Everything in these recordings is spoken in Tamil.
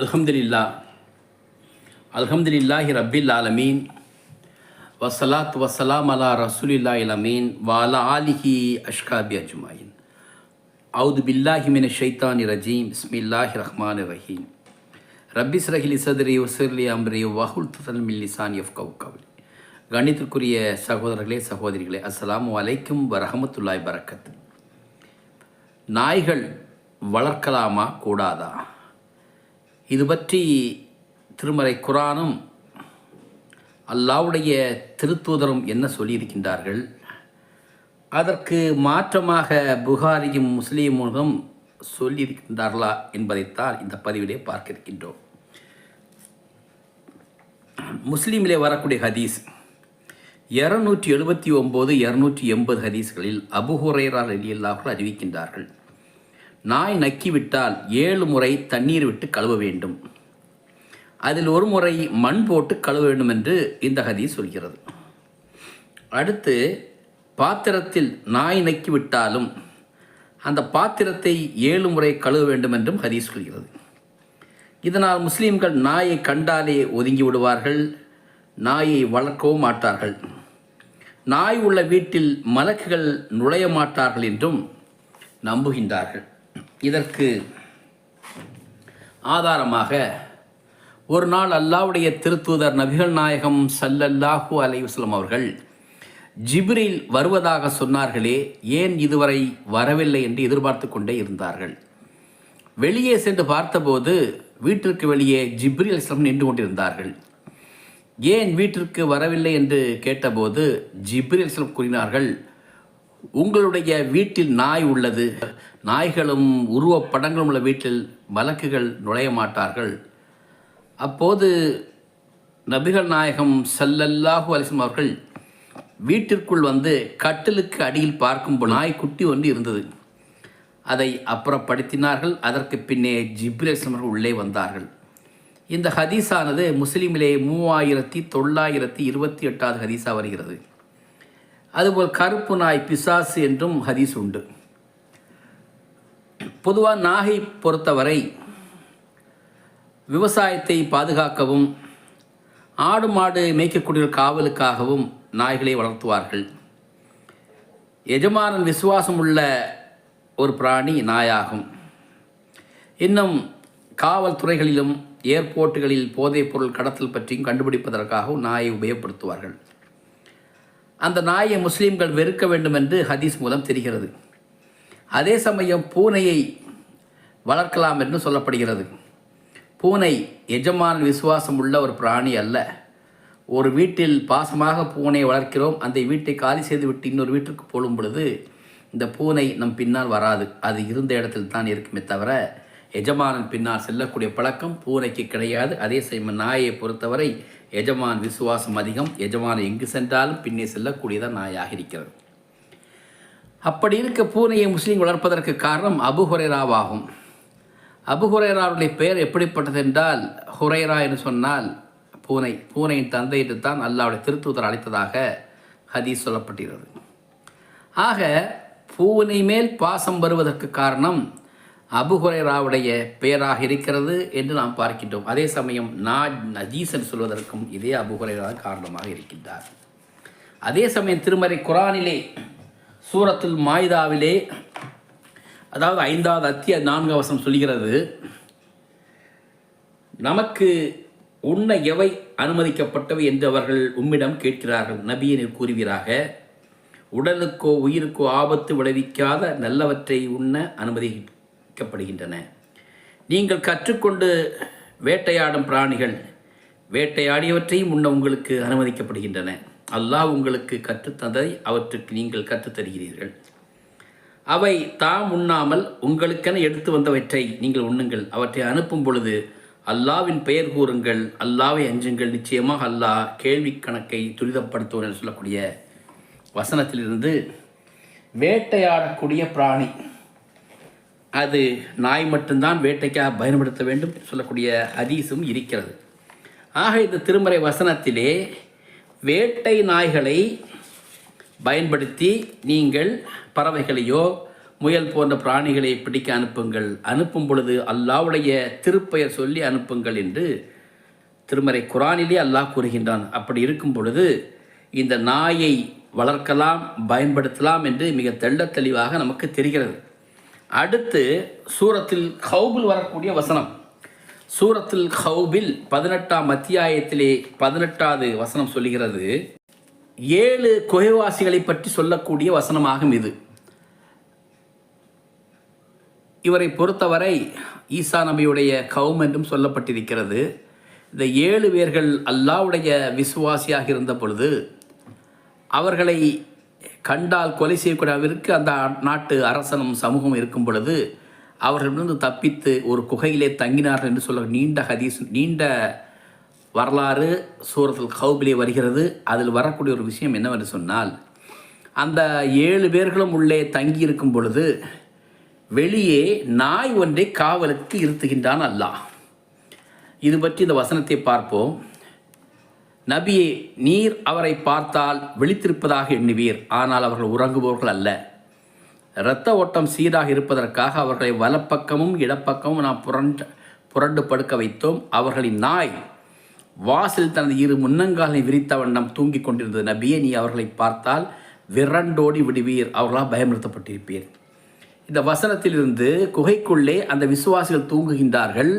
அல்ஹம்துலில்லா. அல்ஹம்துலில்லாஹி ரப்பில் ஆலமீன். வசலாத் வசலாம் அலா ரசூலில்லா இலமீன் வாலா ஆலிஹி அஷ்காபி அஜ்மாயின். அவுது பில்லாஹி மின ஷைத்தானி ரஜீம். பிஸ்மில்லாஹி ரஹ்மான் ரஹீம். ரப்பி ஸ்ரஹிலி சதுரி உசர்லி அம்ரி வஹுல் துதல் மில்லிசான் எஃப்கவு கவலி. கணித்திற்குரிய சகோதரர்களே சகோதரிகளே அஸ்லாம் வலைக்கும் வரஹமத்துல்லாய் பரக்கத்து நாய்கள் வளர்க்கலாமா கூடாதா? இது பற்றி திருமறை குரானும் அல்லாவுடைய திருத்தூதரும் என்ன சொல்லியிருக்கின்றார்கள்? அதற்கு மாற்றமாக புகாரியும் முஸ்லீமும் சொல்லியிருக்கின்றார்களா என்பதைத்தான் இந்த பதிவிலே பார்க்க இருக்கின்றோம் முஸ்லீமிலே வரக்கூடிய ஹதீஸ் இரநூற்றி எழுபத்தி ஒம்பது இரநூற்றி எண்பது ஹதீஸ்களில் அபுஹுரைரா ரலியல்லாஹுல் அறிவிக்கின்றார்கள். நாய் நக்கிவிட்டால் ஏழு முறை தண்ணீர் விட்டு கழுவ வேண்டும். அதில் ஒரு முறை மண் போட்டு கழுவ வேண்டும் என்று இந்த ஹதீஸ் சொல்கிறது. அடுத்து பாத்திரத்தில் நாய் நக்கிவிட்டாலும் அந்த பாத்திரத்தை ஏழு முறை கழுவ வேண்டும் என்றும் ஹதீஸ் சொல்கிறது. இதனால் முஸ்லீம்கள் நாயை கண்டாலே ஒதுங்கி விடுவார்கள் நாயை வளர்க்கவும் மாட்டார்கள். நாய் உள்ள வீட்டில் மலக்குகள் நுழைய மாட்டார்கள் என்றும் நம்புகின்றார்கள். இதற்கு ஆதாரமாக ஒரு நாள் அல்லாவுடைய திருத்தூதர் நபிகள் நாயகம் சல்லல்லாஹு அலைவாஸ்லம் அவர்கள் ஜிப்ரில் வருவதாக சொன்னார்களே ஏன் இதுவரை வரவில்லை என்று எதிர்பார்த்து கொண்டே இருந்தார்கள். வெளியே சென்று பார்த்தபோது வீட்டிற்கு வெளியே ஜிப்ரி இஸ்லாம் நின்று கொண்டிருந்தார்கள். ஏன் வீட்டிற்கு வரவில்லை என்று கேட்டபோது ஜிப்ரி இஸ்லாம் கூறினார்கள் உங்களுடைய வீட்டில் நாய் உள்ளது. நாய்களும் உருவப்படங்களும் உள்ள வீட்டில் மலக்குகள் நுழைய மாட்டார்கள். அப்போது நபிகள் நாயகம் சல்லல்லாஹு அலிஸ்லம் அவர்கள் வீட்டிற்குள் வந்து கட்டிலுக்கு அடியில் பார்க்கும் நாய்க்குட்டி ஒன்று இருந்தது. அதை அப்புறப்படுத்தினார்கள். அதற்கு பின்னே ஜிப்ரேசம் அவர்கள் உள்ளே வந்தார்கள். இந்த ஹதீஸானது முஸ்லீமிலே மூவாயிரத்தி தொள்ளாயிரத்தி இருபத்தி எட்டாவது ஹதீஸாக வருகிறது. அதுபோல் கருப்பு நாய் பிசாசு என்றும் ஹதீஸ் உண்டு. பொதுவாக நாகை பொறுத்தவரை விவசாயத்தை பாதுகாக்கவும் ஆடு மாடு மேய்க்கக்கூடிய காவலுக்காகவும் நாய்களை வளர்த்துவார்கள். எஜமானன் விசுவாசம் உள்ள ஒரு பிராணி நாயாகும். இன்னும் காவல்துறைகளிலும் ஏர்போர்ட்டுகளில் போதைப் பொருள் கடத்தல் பற்றியும் கண்டுபிடிப்பதற்காகவும் நாயை உபயோகப்படுத்துவார்கள். அந்த நாயை முஸ்லீம்கள் வெறுக்க வேண்டும் என்று ஹதீஸ் மூலம் தெரிகிறது. அதே சமயம் பூனையை வளர்க்கலாம் என்று சொல்லப்படுகிறது. பூனை எஜமான விசுவாசம் உள்ள ஒரு பிராணி அல்ல. ஒரு வீட்டில் பாசமாக பூனையை வளர்க்கிறோம். அந்த வீட்டை காலி செய்துவிட்டு இன்னொரு வீட்டிற்கு போடும் பொழுது இந்த பூனை நம் பின்னால் வராது. அது இருந்த இடத்தில் தான் இருக்குமே தவிர எஜமானன் பின்னால் செல்லக்கூடிய பழக்கம் பூனைக்கு கிடையாது. அதே சமயம் நாயை பொறுத்தவரை எஜமான் விசுவாசம் அதிகம். எஜமான் எங்கு சென்றாலும் பின்னே செல்லக்கூடியதான் நாயாக இருக்கிறது. அப்படி இருக்க பூனையை முஸ்லீம் வளர்ப்பதற்கு காரணம் அபு ஹுரேராவாகும். அபு ஹுரேராவுடைய பெயர் எப்படிப்பட்டது என்றால் ஹுரேரா என்று சொன்னால் பூனை பூனையின் தந்தை என்று தான் அல்லாவுடைய திருத்தூதர் அழைத்ததாக ஹதீஸ் சொல்லப்பட்டிருக்கிறது. ஆக பூனை மேல் பாசம் வருவதற்கு காரணம் அபுஹுரேராவுடைய பெயராக இருக்கிறது என்று நாம் பார்க்கின்றோம். அதே சமயம் நான் நஜீசன் சொல்வதற்கும் இதே அபுஹுரேரா காரணமாக இருக்கின்றார். அதே சமயம் திருமறை குரானிலே சூரத்துல் மாயுதாவிலே அதாவது ஐந்தாவது அத்திய நான்கு அவசரம் சொல்கிறது நமக்கு உண்ண எவை அனுமதிக்கப்பட்டவை என்று அவர்கள் உம்மிடம் கேட்கிறார்கள். நபியினர் கூறுவீராக உடலுக்கோ உயிருக்கோ ஆபத்து விளைவிக்காத நல்லவற்றை உண்ண வைக்கப்படுகின்றன நீங்கள் கற்றுக்கொண்டு வேட்டையாடும் பிராணிகள் வேட்டையாடியவற்றையும் உண்ண உங்களுக்கு அனுமதிக்கப்படுகின்றன. அல்லாஹ் உங்களுக்கு கற்றுத்தந்ததை அவற்றுக்கு நீங்கள் கற்றுத்தருகிறீர்கள் அவை தாம் உண்ணாமல் உங்களுக்கென எடுத்து வந்தவற்றை நீங்கள் உண்ணுங்கள். அவற்றை அனுப்பும் பொழுது அல்லாவின் பெயர் கூறுங்கள். அல்லாவை அஞ்சுங்கள். நிச்சயமாக அல்லாஹ் கேள்வி கணக்கை துரிதப்படுத்துவோம் என்று சொல்லக்கூடிய வசனத்திலிருந்து வேட்டையாடக்கூடிய பிராணி அது நாய் மட்டும்தான் வேட்டைக்காக பயன்படுத்த வேண்டும் என்று சொல்லக்கூடிய அதீசும் இருக்கிறது. ஆக இந்த திருமறை வசனத்திலே வேட்டை நாய்களை பயன்படுத்தி நீங்கள் பறவைகளையோ முயல் போன்ற பிராணிகளை பிடிக்க அனுப்புங்கள். அனுப்பும் பொழுது அல்லாவுடைய திருப்பெயர் சொல்லி அனுப்புங்கள் என்று திருமறை குரானிலே அல்லாஹ் கூறுகின்றான். அப்படி இருக்கும் பொழுது இந்த நாயை வளர்க்கலாம் பயன்படுத்தலாம் என்று மிக தெள்ள தெளிவாக நமக்கு தெரிகிறது. அடுத்து சூரத்தில் ஹவுபில் வரக்கூடிய வசனம். சூரத்தில் ஹவுபில் பதினெட்டாம் அத்தியாயத்திலே பதினெட்டாவது வசனம் சொல்லுகிறது. ஏழு குகைவாசிகளை பற்றி சொல்லக்கூடிய வசனமாகும் இது. இவரை பொறுத்தவரை ஈசா நபியுடைய கௌம் என்றும் சொல்லப்பட்டிருக்கிறது. இந்த ஏழு பேர்கள் அல்லாவுடைய விசுவாசியாக இருந்த பொழுது அவர்களை கண்டால் கொலை செய்யக்கூடிய அளவிற்கு அந்த நாட்டு அரசனும் சமூகம் இருக்கும் பொழுது அவர்களிடமிருந்து தப்பித்து ஒரு குகையிலே தங்கினார்கள் என்று சொல்ல நீண்ட ஹதீஸ் நீண்ட வரலாறு சூரத்தில் கௌபிலே வருகிறது. அதில் வரக்கூடிய ஒரு விஷயம் என்னவென்று சொன்னால் அந்த ஏழு பேர்களும் உள்ளே தங்கி இருக்கும் பொழுது வெளியே நாய் ஒன்றை காவலுக்கு இருத்துகின்றான் அல்லாஹ். இது பற்றி இந்த வசனத்தை பார்ப்போம். நபியே நீர் அவரை பார்த்தால் விழித்திருப்பதாக எண்ணுவீர். ஆனால் அவர்கள் உறங்குபவர்கள் அல்ல. இரத்த ஓட்டம் சீராக இருப்பதற்காக அவர்களை வலப்பக்கமும் இடப்பக்கமும் நாம் புரண்டு புரண்டு படுக்க வைத்தோம். அவர்களின் நாய் வாசல் தனது இரு முன்னங்காலை விரித்த வண்ணம் தூங்கிக் கொண்டிருந்தது. நபியே நீ அவர்களை பார்த்தால் விரண்டோடி விடுவீர். அவர்களால் பயமுறுத்தப்பட்டிருப்பீர். இந்த வசனத்திலிருந்து குகைக்குள்ளே அந்த விசுவாசிகள் தூங்குகின்றார்கள்.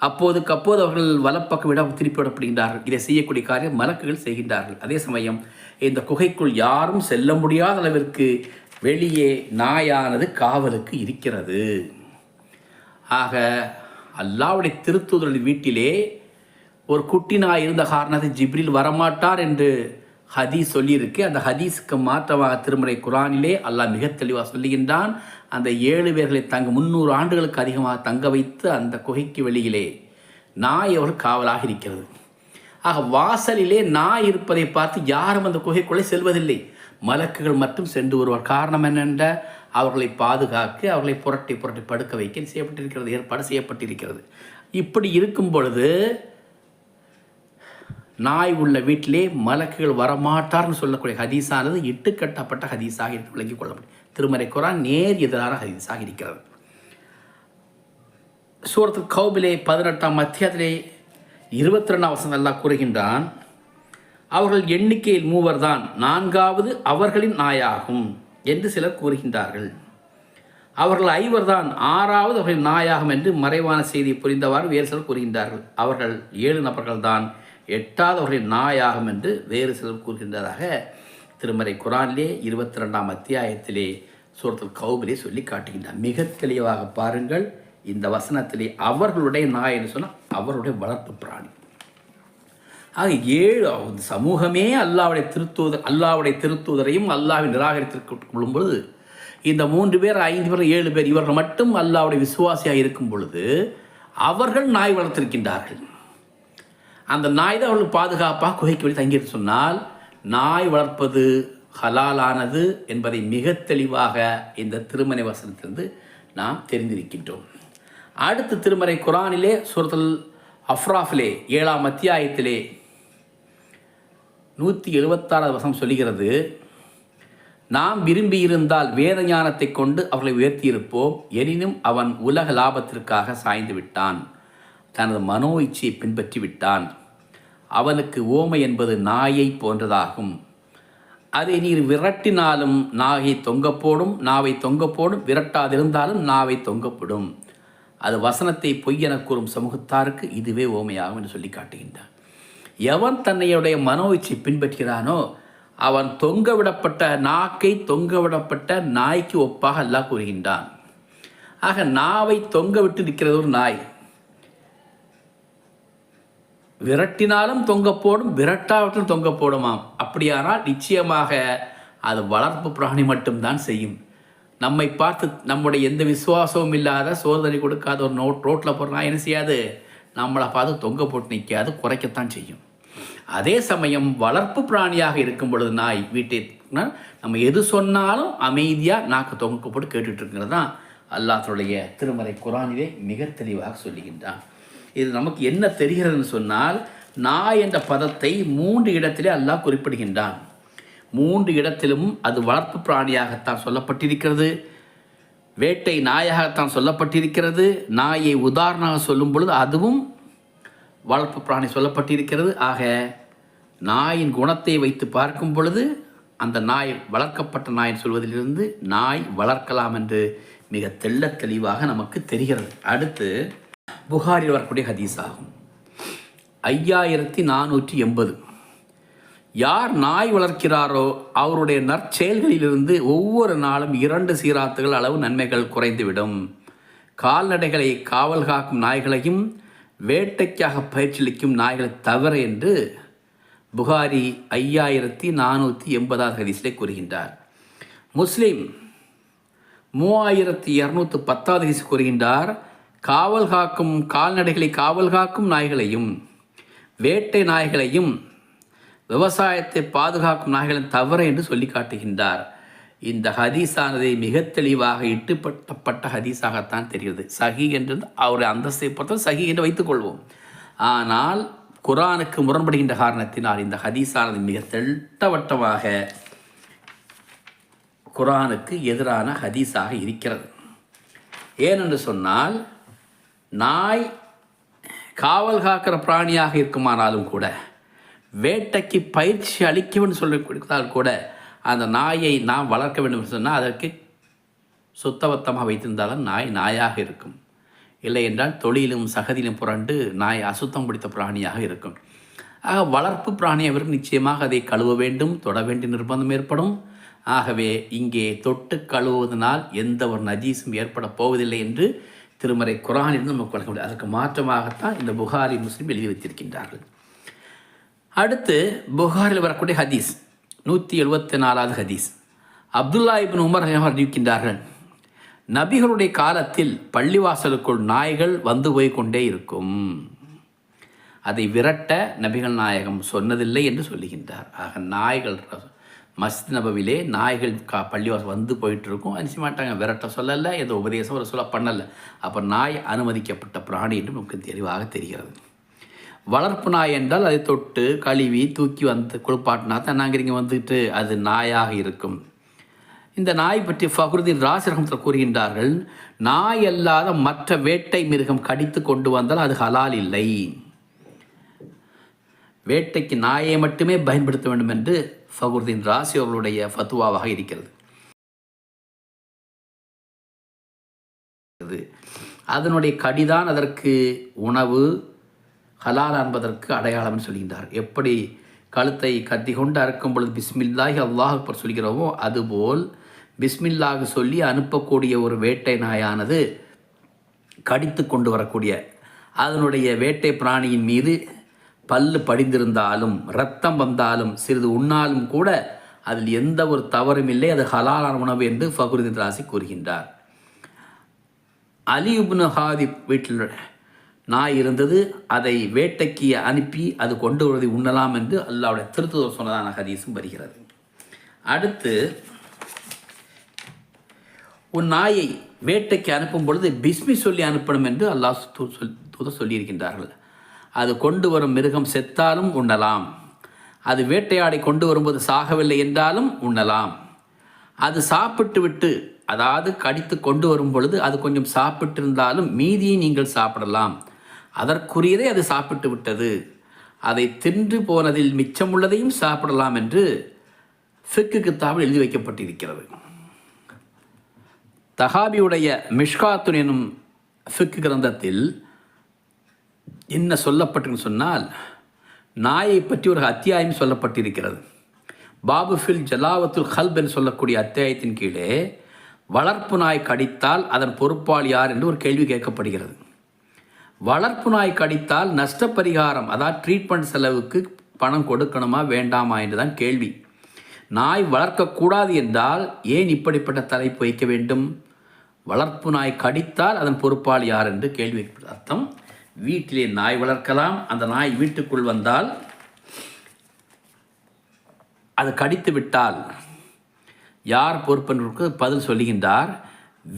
அப்போது அப்போது அவர்கள் வலப்பக்கம் விட திருப்பிவிடப்படுகின்றார்கள். இதை செய்யக்கூடிய காரியம் மலக்குகள் செய்கின்றார்கள். அதே சமயம் இந்த குகைக்குள் யாரும் செல்ல முடியாத அளவிற்கு வெளியே நாயானது காவலுக்கு இருக்கிறது. ஆக அல்லாவுடைய திருத்துதலின் வீட்டிலே ஒரு குட்டி நாய் இருந்த காரணத்தை ஜிப்ரில் வரமாட்டார் என்று ஹதீஸ் சொல்லியிருக்கு. அந்த ஹதீஸுக்கு மாற்றமாக திருமறை குரானிலே அல்லாஹ் மிக தெளிவாக சொல்லுகின்றான். அந்த ஏழு பேர்களை தங்க முந்நூறு ஆண்டுகளுக்கு அதிகமாக தங்க வைத்து அந்த குகைக்கு வெளியிலே நாய் அவர்கள் காவலாக இருக்கிறது. ஆக வாசலிலே நாய் இருப்பதை பார்த்து யாரும் அந்த குகைக்குள்ளே செல்வதில்லை. மலக்குகள் மட்டும் சென்று வருவார். காரணம் என்னென்ற அவர்களை பாதுகாக்க அவர்களை புரட்டி புரட்டி படுக்க வைக்க செய்யப்பட்டிருக்கிறது. ஏற்பாடு செய்யப்பட்டிருக்கிறது. இப்படி இருக்கும் பொழுது நாய் உள்ள வீட்டிலே மலக்குகள் வரமாட்டார்னு சொல்லக்கூடிய ஹதீஸானது இட்டுக்கட்டப்பட்ட ஹதீஸாக விளங்கிக் கொள்ள முடியும் திருமறை குரான் நேர் எதிரான ஹதீஸாக இருக்கிறது. சூரத்து கௌபிலே பதினெட்டாம் மத்தியத்திலே இருபத்தி ரெண்டாம் வசனம் எல்லாம் கூறுகின்றான் அவர்கள் எண்ணிக்கையில் மூவர் தான் நான்காவது அவர்களின் நாயாகும் என்று சிலர் கூறுகின்றார்கள். அவர்கள் ஐவர்தான் ஆறாவது அவர்களின் நாயாகும் என்று மறைவான செய்தி புரிந்தவாறு வேறு சிலர் கூறுகின்றார்கள். அவர்கள் ஏழு நபர்கள்தான் எட்டாவது அவர்களின் நாயாகும் என்று வேறு சிலர் கூறுகின்றதாக திருமறை குரானிலே இருபத்தி ரெண்டாம் அத்தியாயத்திலே சூரத்தில் கௌபிலே சொல்லி காட்டுகின்றார் மிக தெளிவாக பாருங்கள் இந்த வசனத்திலே அவர்களுடைய நாய் என்று சொன்னால் அவருடைய வளர்ப்பு பிராணி. ஆக ஏழு சமூகமே அல்லாவுடைய திருத்தூதர் அல்லாவுடைய திருத்தூதரையும் அல்லாவை நிராகரித்திருக்கும் பொழுது இந்த மூன்று பேர் ஐந்து பேர் ஏழு பேர் இவர்கள் மட்டும் அல்லாவுடைய விசுவாசியாக இருக்கும் பொழுது அவர்கள் நாய் வளர்த்திருக்கின்றார்கள். அந்த நாய் தான் அவர்களுக்கு பாதுகாப்பாக குகைக்கு வழி தங்கியிருந்து சொன்னால் நாய் வளர்ப்பது ஹலாலானது என்பதை மிக தெளிவாக இந்த திருமறை வசனத்திலிருந்து நாம் தெரிந்திருக்கின்றோம். அடுத்து திருமறை குரானிலே சுரத்தல் அஃப்ராஃபிலே ஏழாம் அத்தியாயத்திலே நூற்றி எழுபத்தாறாவது வசனம் சொல்கிறது நாம் விரும்பியிருந்தால் வேத ஞானத்தை கொண்டு அவர்களை உயர்த்தியிருப்போம். எனினும் அவன் உலக லாபத்திற்காக சாய்ந்து விட்டான். தனது மனோ இச்சையை பின்பற்றி விட்டான். அவனுக்கு ஓமை என்பது நாயை போன்றதாகும். அதை நீர் விரட்டினாலும் நாகை தொங்கப்போடும் நாவை தொங்கப்போடும் விரட்டாதிருந்தாலும் நாவை தொங்கப்படும். அது வசனத்தை பொய்யென கூறும் சமூகத்தாருக்கு இதுவே ஓமையாகும் என்று சொல்லி காட்டுகின்றான் எவன் தன்னையுடைய மனோ இச்சை பின்பற்றுகிறானோ அவன் தொங்கவிடப்பட்ட நாக்கை தொங்கவிடப்பட்ட நாய்க்கு ஒப்பாக அல்லாஹ் கூறுகின்றான். ஆக நாவை தொங்க விட்டு நிற்கிறது ஒரு நாய் விரட்டினாலும் தொங்க போடும் விரட்டாவிட்டும் தொங்க போடுமாம். அப்படியானால் நிச்சயமாக அது வளர்ப்பு பிராணி மட்டும்தான் செய்யும். நம்மை பார்த்து நம்முடைய எந்த விசுவாசமும் இல்லாத சோதனை கொடுக்காத ஒரு நோட் ரோட்டில் போடுறா என்ன செய்யாது? நம்மளை பார்த்து தொங்க போட்டு நிற்காது குறைக்கத்தான் செய்யும். அதே சமயம் வளர்ப்பு பிராணியாக இருக்கும் பொழுது நாய் வீட்டை நம்ம எது சொன்னாலும் அமைதியாக நாக்கு தொங்க போட்டு கேட்டுட்டு இருக்கிறது தான் அல்லாத்துடைய திருமறை குரானிலே மிக தெளிவாக சொல்லுகின்றான். இது நமக்கு என்ன தெரிகிறதுன்னு சொன்னால் நாய் என்ற பதத்தை மூன்று இடத்திலே அல்லாஹ் குறிப்பிடுகின்றான். மூன்று இடத்திலும் அது வளர்ப்பு பிராணியாகத்தான் சொல்லப்பட்டிருக்கிறது. வேட்டை நாயாகத்தான் சொல்லப்பட்டிருக்கிறது. நாயை உதாரணமாக சொல்லும் பொழுது அதுவும் வளர்ப்பு பிராணி சொல்லப்பட்டிருக்கிறது. ஆக நாயின் குணத்தை வைத்து பார்க்கும் பொழுது அந்த நாய் வளர்க்கப்பட்ட நாயின் சொல்வதிலிருந்து நாய் வளர்க்கலாம் என்று மிக தெள்ள தெளிவாக நமக்கு தெரிகிறது. அடுத்து புகாரில் வரக்கூடிய ஹதீஸ் ஆகும் ஐயாயிரத்தி நானூற்றி எண்பது. யார் நாய் வளர்க்கிறாரோ அவருடைய நற்செயல்களிலிருந்து ஒவ்வொரு நாளும் இரண்டு சீராத்துகள் அளவு நன்மைகள் குறைந்துவிடும். கால்நடைகளை காவல் காக்கும் நாய்களையும் வேட்டைக்காக பயிற்சியளிக்கும் நாய்களை தவிர என்று புகாரி ஐயாயிரத்தி நானூற்றி எண்பதாவது ஹதீஸிலே கூறுகின்றார். முஸ்லீம் மூவாயிரத்தி இரநூத்தி பத்தாவது ஹதீஸ் கூறுகின்றார் காவல் காக்கும் கால்நடைகளை காவல் காக்கும் நாய்களையும் வேட்டை நாய்களையும் விவசாயத்தை பாதுகாக்கும் நாய்களின் தவறு என்று சொல்லி காட்டுகின்றார். இந்த ஹதீஸானதை மிக தெளிவாக இட்டுப்பட்டப்பட்ட ஹதீஸாகத்தான் தெரிகிறது. சஹி என்று அவருடைய அந்தஸ்தை பொறுத்தவரை சஹி என்று வைத்துக்கொள்வோம் ஆனால் குரானுக்கு முரண்படுகின்ற காரணத்தினால் இந்த ஹதீஸானது மிக திட்டவட்டமாக குரானுக்கு எதிரான ஹதீஸாக இருக்கிறது. ஏனென்று சொன்னால் நாய் காவல் காக்கிற பிராணியாக இருக்குமானாலும் கூட வேட்டைக்கு பயிற்சி அளிக்க சொல்லி கொடுத்தால் கூட அந்த நாயை நாம் வளர்க்க வேண்டும் சொன்னால் அதற்கு சுத்தபத்தமாக வைத்திருந்தாலும் நாய் நாயாக இருக்கும். இல்லை என்றால் தொழிலும் சகதியிலும் புரண்டு நாய் அசுத்தம் பிடித்த பிராணியாக இருக்கும். ஆக வளர்ப்பு பிராணி அவருக்கு நிச்சயமாக அதை கழுவ வேண்டும் தொட வேண்டிய நிர்பந்தம் ஏற்படும். ஆகவே இங்கே தொட்டு கழுவுவதனால் எந்த ஒரு நஜீஸும் ஏற்பட போவதில்லை என்று திருமறை குரானிலிருந்து நமக்கு வழங்க முடியாது அதற்கு மாற்றமாகத்தான் இந்த புகாரி முஸ்லீம் எழுதி வைத்திருக்கின்றார்கள். அடுத்து புகாரில் வரக்கூடிய ஹதீஸ் நூற்றி எழுபத்தி நாலாவது ஹதீஸ். அப்துல்லா இபின் உமர் அறிவிக்கின்றார்கள் நபிகளுடைய காலத்தில் பள்ளிவாசலுக்குள் நாய்கள் வந்து போய் கொண்டே இருக்கும். அதை விரட்ட நபிகள் நாயகம் சொன்னதில்லை என்று சொல்லுகின்றார். ஆக நாய்கள் மஸ்த் நபவிலே நாய்கள் கா பள்ளிவாசம் வந்து போயிட்டுருக்கும். அனுப்பிச்சு மாட்டாங்க? விரட்ட சொல்லலை எந்த உபதேசம் ஒரு சொல்ல பண்ணலை. அப்போ நாய் அனுமதிக்கப்பட்ட பிராணி என்று நமக்கு தெளிவாக தெரிகிறது. வளர்ப்பு நாய் என்றால் அதை தொட்டு கழுவி தூக்கி வந்து குளிப்பாட்டினா தான் நாங்கள் இங்கே வந்துட்டு அது நாயாக இருக்கும். இந்த நாய் பற்றி ஃபகுருதீன் ராசிரகத்தில் கூறுகின்றார்கள் நாய் அல்லாத மற்ற வேட்டை மிருகம் கடித்து கொண்டு வந்தால் அது ஹலால் இல்லை. வேட்டைக்கு நாயை மட்டுமே பயன்படுத்த வேண்டும் என்று ஃபகுர்தீன் ராசி அவர்களுடைய ஃபத்துவாவாக இருக்கிறது. அதனுடைய கடிதான் அதற்கு உணவு ஹலால் என்பதற்கு அடையாளம் சொல்கின்றார். எப்படி கழுத்தை கத்தி கொண்டு அறுக்கும் பொழுது பிஸ்மில்லாஹி அல்லாஹ் அக்பர் சொல்கிறோமோ அதுபோல் பிஸ்மில்லாக சொல்லி அனுப்பக்கூடிய ஒரு வேட்டை நாயானது கடித்து கொண்டு வரக்கூடிய அதனுடைய வேட்டை பிராணியின் மீது பல்லு படிந்திருந்தாலும் ரத்தம் வந்தாலும் சிறிது உண்ணாலும் கூட அதில் எந்த ஒரு தவறும் இல்லை. அது ஹலாலான உணவு என்று ஃபகுருதீன் ராசி கூறுகின்றார். அலி உப்னு ஹாதிப் வீட்டில் நாய் இருந்தது. அதை வேட்டைக்கு அனுப்பி அது கொண்டு வருவதை உண்ணலாம் என்று அல்லாவுடைய திருத்துவம் சொன்னதான ஹதீஸும் வருகிறது. அடுத்து உன் நாயை வேட்டைக்கு அனுப்பும் பொழுது பிஸ்மி சொல்லி அனுப்பணும் என்று அல்லாஹ் தூத சொல்லியிருக்கின்றார்கள். அது கொண்டு வரும் மிருகம் செத்தாலும் உண்ணலாம். அது வேட்டையாடை கொண்டு வரும்போது சாகவில்லை என்றாலும் உண்ணலாம். அது சாப்பிட்டு விட்டு அதாவது கடித்து கொண்டு வரும் பொழுது அது கொஞ்சம் சாப்பிட்டு இருந்தாலும் மீதியை நீங்கள் சாப்பிடலாம். அதற்குரியதை அது சாப்பிட்டு விட்டது. அதை தின்று போனதில் மிச்சமுள்ளதையும் சாப்பிடலாம் என்று ஃபிக்கு கித்தாவில் எழுதி வைக்கப்பட்டிருக்கிறது. தகாபியுடைய மிஷ்காத்துன் எனும் ஃபிக்கு கிரந்தத்தில் என்ன சொல்லப்பட்டுன்னு சொன்னால் நாயை பற்றி ஒரு அத்தியாயம் சொல்லப்பட்டிருக்கிறது. பாபு ஃபில் ஜலாவத்துல் ஹல்ப் என்று சொல்லக்கூடிய அத்தியாயத்தின் கீழே வளர்ப்பு நாய் கடித்தால் அதன் பொறுப்பால் யார்? என்று ஒரு கேள்வி கேட்கப்படுகிறது. வளர்ப்பு நாய் கடித்தால் நஷ்டப்பரிகாரம் அதாவது ட்ரீட்மெண்ட் செலவுக்கு பணம் கொடுக்கணுமா வேண்டாமா என்று தான் கேள்வி. நாய் வளர்க்கக்கூடாது என்றால் ஏன் இப்படிப்பட்ட தலைப்பு வைக்க வேண்டும்? வளர்ப்பு நாய் கடித்தால் அதன் பொறுப்பாள் யார்? என்று கேள்வி அர்த்தம். வீட்டிலே நாய் வளர்க்கலாம். அந்த நாய் வீட்டுக்குள் வந்தால் அது கடித்து விட்டால் யார் பொறுப்பென்று பதில் சொல்லுகின்றார்.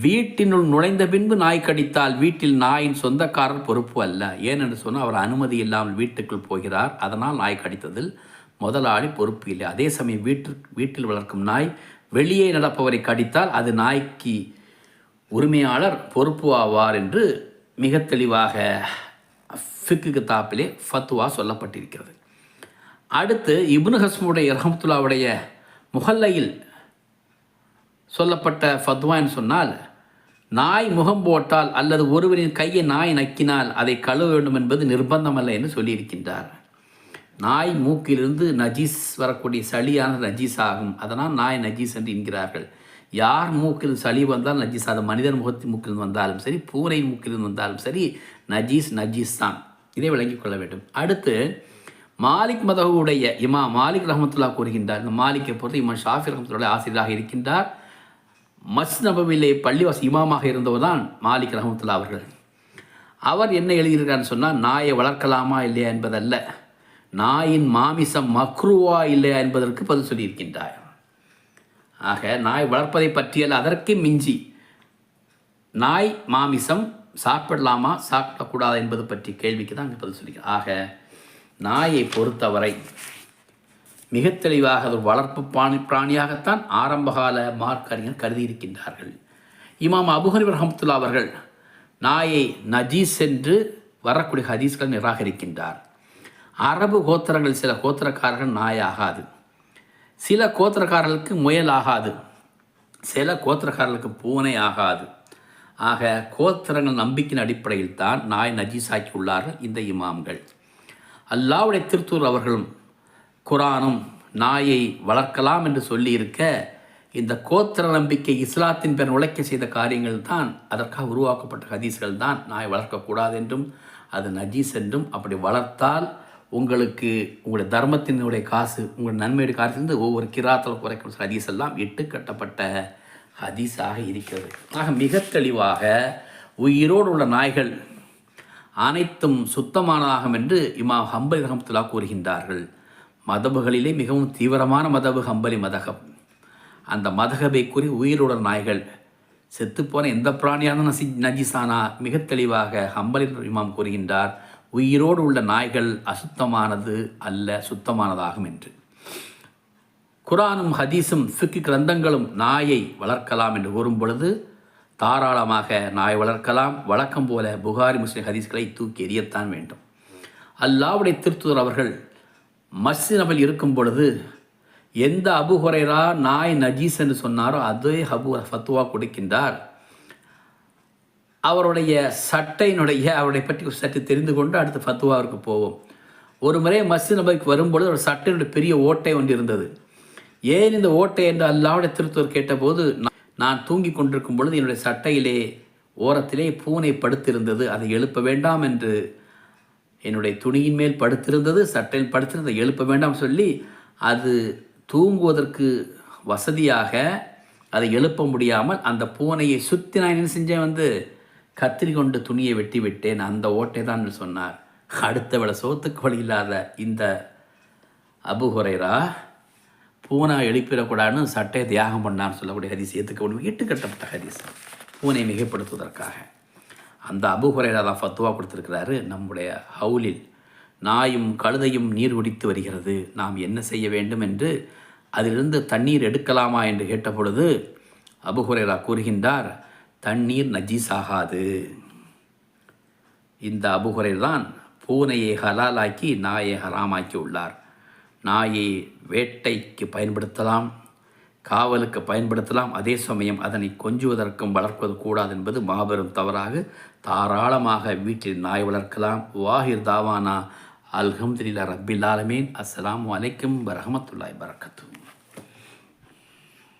வீட்டினுள் நுழைந்த பின்பு நாய் கடித்தால் வீட்டில் நாயின் சொந்தக்காரர் பொறுப்பு அல்ல. ஏனென்று சொன்னால் அவர் அனுமதி இல்லாமல் வீட்டுக்குள் போகிறார். அதனால் நாய் கடித்ததில் முதலாளி பொறுப்பு இல்லை. அதே சமயம் வீட்டு வீட்டில் வளர்க்கும் நாய் வெளியே நடப்பவரை கடித்தால் அது நாய்க்கு உரிமையாளர் பொறுப்பு ஆவார் என்று மிக தெளிவாக ஃபிக்கு கிதாப்பிலே ஃபத்துவா சொல்லப்பட்டிருக்கிறது. அடுத்து இப்னு ஹஸ்முடைய ரஹமத்துல்லாவுடைய முகல்லையில் சொல்லப்பட்ட ஃபத்வான்னு சொன்னால் நாய் முகம் போட்டால் அல்லது ஒருவரின் கையை நாய் நக்கினால் அதை கழுவ வேண்டும் என்பது நிர்பந்தமல்ல என்று சொல்லியிருக்கின்றார். நாய் மூக்கிலிருந்து நஜீஸ் வரக்கூடிய சளியான நஜீஸ் ஆகும் அதனால் நாய் நஜீஸ் என்று என்கிறார்கள். யார் மூக்கில் சளி வந்தால் நஜீஸ் அது மனிதன் முகத்தின் மூக்கிலிருந்து வந்தாலும் சரி பூனை மூக்கிலிருந்து வந்தாலும் சரி நஜீஸ் நஜீஸ் தான். இதை விளங்கிக் கொள்ள வேண்டும். அடுத்து மாலிக் மதகுடைய இமா மாலிக் ரஹமத்துல்லா கூறுகின்றார். இந்த மாலிக்கை பொறுத்து இமாம் ஷாஃபி ரஹமத்துல்லா ஆசிரியராக இருக்கின்றார். மஸ் நபவிலே பள்ளிவாசி இமாமாக இருந்தவர் தான் மாலிக் ரஹமத்துல்லா அவர்கள். அவர் என்ன எழுதியிருக்காருன்னு சொன்னால் நாயை வளர்க்கலாமா இல்லையா என்பதல்ல. நாயின் மாமிசம் மக்ருவா இல்லையா என்பதற்கு பதில் சொல்லியிருக்கின்றார். ஆக நாய் வளர்ப்பதை பற்றியல்ல அதற்கு மிஞ்சி நாய் மாமிசம் சாப்பிடலாமா சாப்பிடக்கூடாது என்பது பற்றி கேள்விக்கு தான் அங்கே பதில் சொல்லிக்கிறேன் ஆக நாயை பொறுத்தவரை மிக தெளிவாக அது ஒரு வளர்ப்பு பிராணி பிராணியாகத்தான் ஆரம்பகால மார்க்கறிஞர் கருதி கருதியிருக்கின்றார்கள். இமாம் அபுஹனிப் ரஹமத்துல்லா அவர்கள் நாயை நஜீஸ் என்று வரக்கூடிய ஹதீஸ்கள் நிராகரிக்கின்றார். அரபு கோத்திரங்கள் சில கோத்திரக்காரர்கள் நாய் ஆகாது சில கோத்திரக்காரர்களுக்கு முயல் ஆகாது சில கோத்திரக்காரர்களுக்கு பூனை ஆகாது ஆக கோத்திரங்கள் நம்பிக்கையின் அடிப்படையில் தான் நாய் நஜீஸாக்கி உள்ளார்கள் இந்த இமாம்கள். அல்லாவுடைய திருத்தூர் அவர்களும் குரானும் நாயை வளர்க்கலாம் என்று சொல்லியிருக்க இந்த கோத்திர நம்பிக்கை இஸ்லாத்தின் பெயர் உழைக்க செய்த காரியங்கள் தான் அதற்காக உருவாக்கப்பட்ட ஹதீஸ்கள் தான் நாய் வளர்க்கக்கூடாது என்றும் அது நஜீஸ் என்றும் அப்படி வளர்த்தால் உங்களுக்கு உங்களுடைய தர்மத்தினுடைய காசு உங்கள் நன்மையுடைய காசுலேருந்து ஒவ்வொரு கிராத்தில் குறைக்கும் ஹதீஸ் எல்லாம் இட்டு கட்டப்பட்ட ஹதீஸாக இருக்கிறது. ஆக மிக தெளிவாக உயிரோடு உள்ள நாய்கள் அனைத்தும் சுத்தமானதாகும் என்று இமா ஹம்பலி ரஹமத்துல்லா கூறுகின்றார்கள். மதபுகளிலே மிகவும் தீவிரமான மதபு ஹம்பலி மதகம் அந்த மதகபை கூறி உயிருடன் நாய்கள் செத்துப்போன எந்த பிராணியான நசி நஜிசானா மிக தெளிவாக ஹம்பலி இமாம் கூறுகின்றார் உயிரோடு உள்ள நாய்கள் அசுத்தமானது அல்ல சுத்தமானதாகும் என்று. குரானும் ஹதீஸும் ஃபிக்கு கிரந்தங்களும் நாயை வளர்க்கலாம் என்று கூறும் பொழுது தாராளமாக நாய் வளர்க்கலாம். வழக்கம் போல புகாரி முஸ்லிம் ஹதீஸ்களை தூக்கி எறியத்தான் வேண்டும். அல்லாவுடைய திருத்துதர் அவர்கள் மஸ்ஜினபில் இருக்கும் பொழுது எந்த அபு ஹுரைரா நாய் நஜீஸ் என்று சொன்னாரோ அதே அபு ஃபத்துவா கொடுக்கின்றார். அவருடைய சட்டையினுடைய அவருடைய பற்றி சற்று தெரிந்து கொண்டு அடுத்து ஃபத்துவாவிற்கு போவோம். ஒரு முறை மஸ்ஜித் நபருக்கு வரும்பொழுது ஒரு சட்டையினுடைய பெரிய ஓட்டை ஒன்று இருந்தது. ஏன் இந்த ஓட்டை என்று அல்லாவுடைய திருத்தூர் கேட்டபோது நான் தூங்கி கொண்டிருக்கும் பொழுது என்னுடைய சட்டையிலே ஓரத்திலே பூனை படுத்திருந்தது. அதை எழுப்ப வேண்டாம் என்று என்னுடைய துணியின் மேல் படுத்திருந்தது சட்டையில் படுத்திருந்தது. எழுப்ப வேண்டாம் சொல்லி அது தூங்குவதற்கு வசதியாக அதை எழுப்ப முடியாமல் அந்த பூனையை சுற்றி நான் என்ன செஞ்சேன் வந்து கத்திரி கொண்டு துணியை வெட்டி விட்டேன். அந்த ஓட்டை தான் சொன்னார். அடுத்த விட சோத்துக்கு வழி இல்லாத இந்த அபுஹுரைரா பூனை எழுப்பிடக்கூடாதுன்னு சட்டையை தியாகம் பண்ணான்னு சொல்லக்கூடிய ஹதீஸ் ஏற்றுக்க முடியும் இட்டு கட்டப்பட்ட ஹதீஸ். பூனை மிகைப்படுத்துவதற்காக. அந்த அபுஹுரைரா தான் ஃபத்துவா கொடுத்துருக்கிறாரு நம்முடைய ஹவுலில் நாயும் கழுதையும் நீர் குடித்து வருகிறது நாம் என்ன செய்ய வேண்டும் என்று அதிலிருந்து தண்ணீர் எடுக்கலாமா என்று கேட்டபொழுது அபுஹுரைரா கூறுகின்றார் தண்ணீர் நஜீஸ் ஆகாது இந்த அபுகுரை தான் பூனையை ஹலாலாக்கி நாயை ஹராமாக்கி உள்ளார். நாயை வேட்டைக்கு பயன்படுத்தலாம் காவலுக்கு பயன்படுத்தலாம். அதே சமயம் அதனை கொஞ்சுவதற்கும் வளர்ப்பது கூடாது என்பது மாபெரும் தவறாக தாராளமாக வீட்டில் நாய் வளர்க்கலாம். வாஹிர் தாவானா அல்ஹம்துலில்லா ரப்பில் ஆலமீன். அஸ்லாம் அலைக்கும் வரமத்துல்லாய் பரக்கத்து